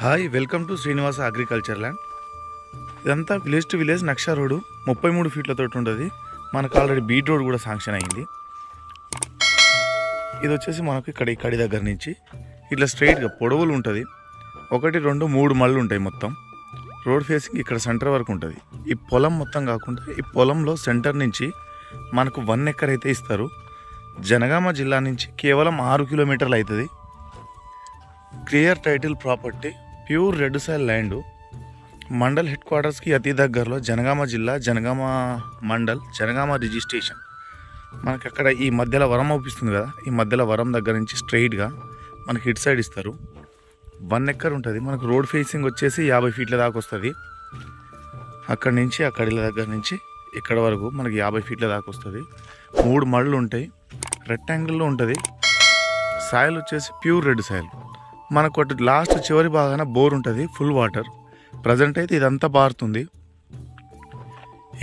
Hi welcome to Srinivasa agriculture land. ఇదంతా village to village నక్షా road ముప్పై మూడు ఫీట్లతో ఉంటుంది. మనకు ఆల్రెడీ బీట్ రోడ్ కూడా శాంక్షన్ అయింది. ఇది వచ్చేసి మనకు ఇక్కడ ఈ కడి దగ్గర నుంచి ఇట్లా స్ట్రైట్గా పొడవులు ఉంటుంది. ఒకటి రెండు మూడు మళ్ళు ఉంటాయి మొత్తం. రోడ్ ఫేసింగ్ ఇక్కడ సెంటర్ వరకు ఉంటుంది. ఈ పొలం మొత్తం కాకుండా ఈ పొలంలో సెంటర్ నుంచి మనకు వన్ ఎకర్ అయితే ఇస్తారు. జనగామ జిల్లా నుంచి కేవలం ఆరు కిలోమీటర్లు అవుతుంది. Clear title property pure red soil land mandal head క్వార్టర్స్కి అతి దగ్గరలో జనగామ జిల్లా జనగామ మండల్ జనగామ రిజిస్ట్రేషన్. మనకి అక్కడ ఈ మధ్యలో వరం అవుపిస్తుంది కదా ఈ మధ్యలో వరం దగ్గర నుంచి స్ట్రైట్గా మనకి ఇటు సైడ్ ఇస్తారు. వన్ ఎక్కర్ ఉంటుంది మనకు రోడ్ ఫేసింగ్ వచ్చేసి యాభై ఫీట్ల దాకా వస్తుంది. అక్కడి నుంచి అక్కడి దగ్గర నుంచి ఇక్కడ వరకు మనకి యాభై ఫీట్ల దాకా వస్తుంది. మూడు మళ్ళు ఉంటాయి రెక్టాంగిల్లో ఉంటుంది. సాయిల్ వచ్చేసి ప్యూర్ రెడ్ సాయిల్. మనకు ఒకటి లాస్ట్ చివరి భాగాన బోర్ ఉంటుంది ఫుల్ వాటర్ ప్రజెంట్ అయితే ఇదంతా పారుతుంది.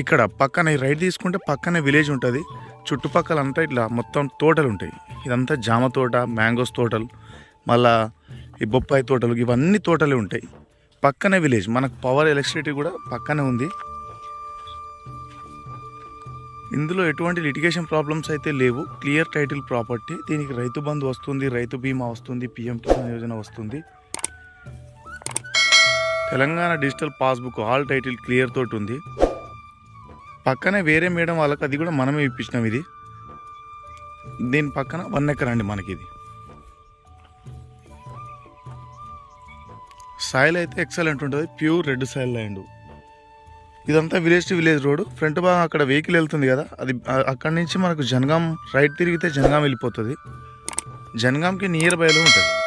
ఇక్కడ పక్కన ఈ రైట్ తీసుకుంటే పక్కనే విలేజ్ ఉంటుంది. చుట్టుపక్కల అంతా ఇట్లా మొత్తం తోటలు ఉంటాయి ఇదంతా జామ తోట మ్యాంగోస్ తోటలు మళ్ళా ఈ బొప్పాయి తోటలు ఇవన్నీ తోటలే ఉంటాయి. పక్కనే విలేజ్ మనకు పవర్ ఎలక్ట్రిసిటీ కూడా పక్కనే ఉంది. ఇందులో ఎటువంటి లిటిగేషన్ ప్రాబ్లమ్స్ అయితే లేవు. క్లియర్ టైటిల్ ప్రాపర్టీ దీనికి రైతు బంధు వస్తుంది రైతు బీమా వస్తుంది పిఎం కిసాన్ యోజన వస్తుంది. Telangana digital passbook all title clear తోటి ఉంది. పక్కనే వేరే మేడం వాళ్ళకి అది కూడా మనమే ఇప్పించినాం ఇది. దీని పక్కన వన్ ఎకర్ అండి మనకి ఇది. సాయిల్ అయితే ఎక్సలెంట్ ఉంటుంది ప్యూర్ రెడ్ సాయిల్ ల్యాండ్ ఇదంతా village to village road front భాగం అక్కడ వెహికల్ వెళ్తుంది కదా. అది అక్కడి నుంచి మనకు జనగాం రైట్ తిరిగితే జనగాం వెళ్ళిపోతుంది. జనగాంకి నియర్ బైలో ఉంటుంది.